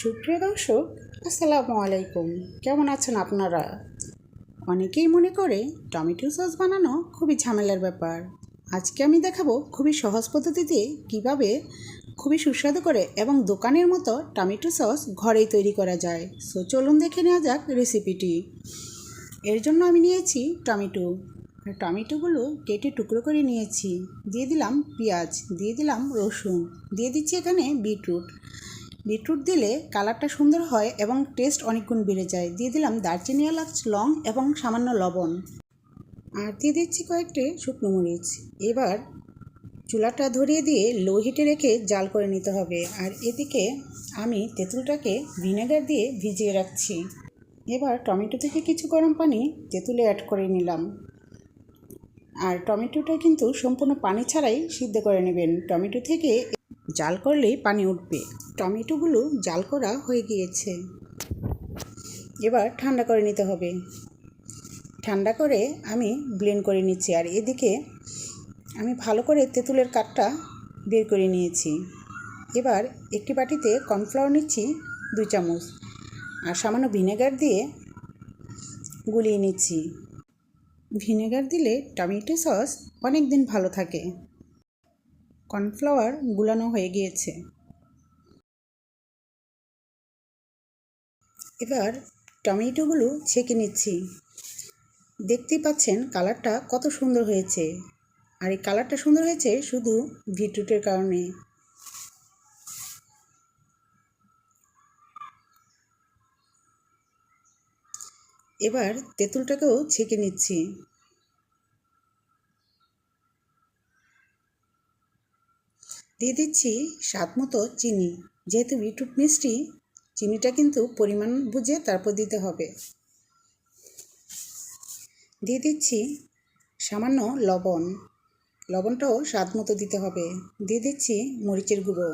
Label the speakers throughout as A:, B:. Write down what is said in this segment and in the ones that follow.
A: সুপ্রিয় দর্শক, আসসালামু আলাইকুম। কেমন আছেন আপনারা? অনেকেই মনে করে টমেটো সস বানানো খুবই ঝামেলার ব্যাপার। আজকে আমি দেখাবো খুবই সহজ পদ্ধতিতে কীভাবে খুবই সুস্বাদু করে এবং দোকানের মতো টমেটো সস ঘরেই তৈরি করা যায়। সো চলুন দেখে নেওয়া যাক রেসিপিটি। এর জন্য আমি নিয়েছি টমেটো। টমেটোগুলো কেটে টুকরো করে নিয়েছি। দিয়ে দিলাম পেঁয়াজ, দিয়ে দিলাম রসুন, দিয়ে দিচ্ছি এখানে বিটরুট। বিটরুট দিলে কালারটা সুন্দর হয় এবং টেস্ট অনেকগুণ বেড়ে যায়। দিয়ে দিলাম দারচিনি, এলাচ, লং এবং সামান্য লবণ। আর দিয়ে দিচ্ছি কয়েকটি শুকনো মরিচ। এবার চুলাটা ধরিয়ে দিয়ে লো হিটে রেখে জাল করে নিতে হবে। আর এদিকে আমি তেঁতুলটাকে ভিনেগার দিয়ে ভিজিয়ে রাখছি। এবার টমেটো থেকে কিছু গরম পানি তেঁতুলে অ্যাড করে নিলাম। আর টমেটোটা কিন্তু সম্পূর্ণ পানি ছাড়াই সিদ্ধ করে নেবেন। টমেটো থেকে জাল করলেই পানি উঠবে। টমেটোগুলো জাল করা হয়ে গিয়েছে। এবার ঠান্ডা করে নিতে হবে। ঠান্ডা করে আমি ব্লেন্ড করে নিচ্ছি আর এদিকে আমি ভালো করে তেঁতুলের কাঠটা বের করে নিয়েছি। এবার একটি বাটিতে কর্নফ্লাওয়ার নিচ্ছি দুই চামচ আর সামান্য ভিনেগার দিয়ে গুলিয়ে নিচ্ছি। ভিনেগার দিলে টমেটো সস অনেক দিন ভালো থাকে। কর্নফ্লাওয়ার গুলানো হয়ে গিয়েছে। এবার টমেটোগুলো ছেঁকে নিচ্ছি। দেখতেই পাচ্ছেন কালারটা কত সুন্দর হয়েছে। আর এই কালারটা সুন্দর হয়েছে শুধু বিটরুটের কারণে। এবার তেঁতুলটাকেও ছেঁকে নিচ্ছি। দিয়ে দিচ্ছি স্বাদ মতো চিনি। যেহেতু বিটরুট মিষ্টি, চিনিটা কিন্তু পরিমাণ বুঝে তারপর দিতে হবে। দিয়ে দিচ্ছি সামান্য লবণ। লবণটাও স্বাদ মতো দিতে হবে। দিয়ে দিচ্ছি মরিচের গুঁড়ো।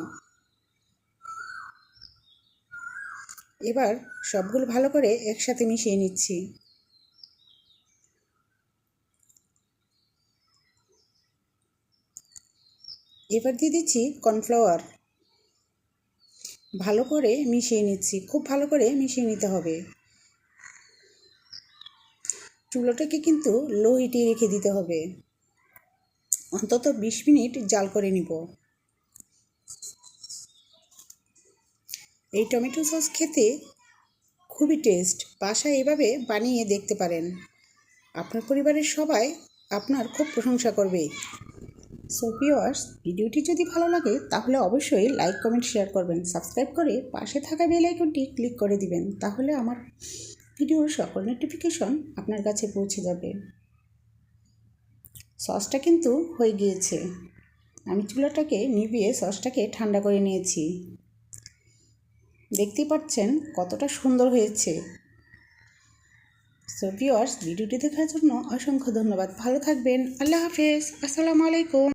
A: এবার সবগুলো ভালো করে একসাথে মিশিয়ে নিচ্ছি। এবার দিয়ে দিচ্ছি কর্নফ্লাওয়ার। ভালো করে মিশিয়ে নিচ্ছি, খুব ভালো করে মিশিয়ে নিতে হবে। চুলোটাকে কিন্তু লো হিটে রেখে দিতে হবে। অন্তত বিশ মিনিট জাল করে নিব। এই টমেটো সস খেতে খুবই টেস্ট বাসায় এভাবে বানিয়ে দেখতে পারেন। আপনার পরিবারের সবাই আপনার খুব প্রশংসা করবে। সো ভিওয়ার্স ভিডিওটি যদি ভালো লাগে, তাহলে অবশ্যই লাইক কমেন্ট শেয়ার করবেন। সাবস্ক্রাইব করে পাশে থাকা বেল আইকনটি ক্লিক করে দিবেন। তাহলে আমার ভিডিওর সকল নোটিফিকেশন আপনার কাছে পৌঁছে যাবে। সসটা কিন্তু হয়ে গিয়েছে। আমি চুলাটাকে নিভিয়ে সসটাকে ঠান্ডা করে নিয়েছি। দেখতে পাচ্ছেন কতটা সুন্দর হয়েছে। সো ভিওয়ার্স ভিডিওটি দেখার জন্য অসংখ্য ধন্যবাদ। ভালো থাকবেন। আল্লাহ হাফেজ। আসসালামু আলাইকুম।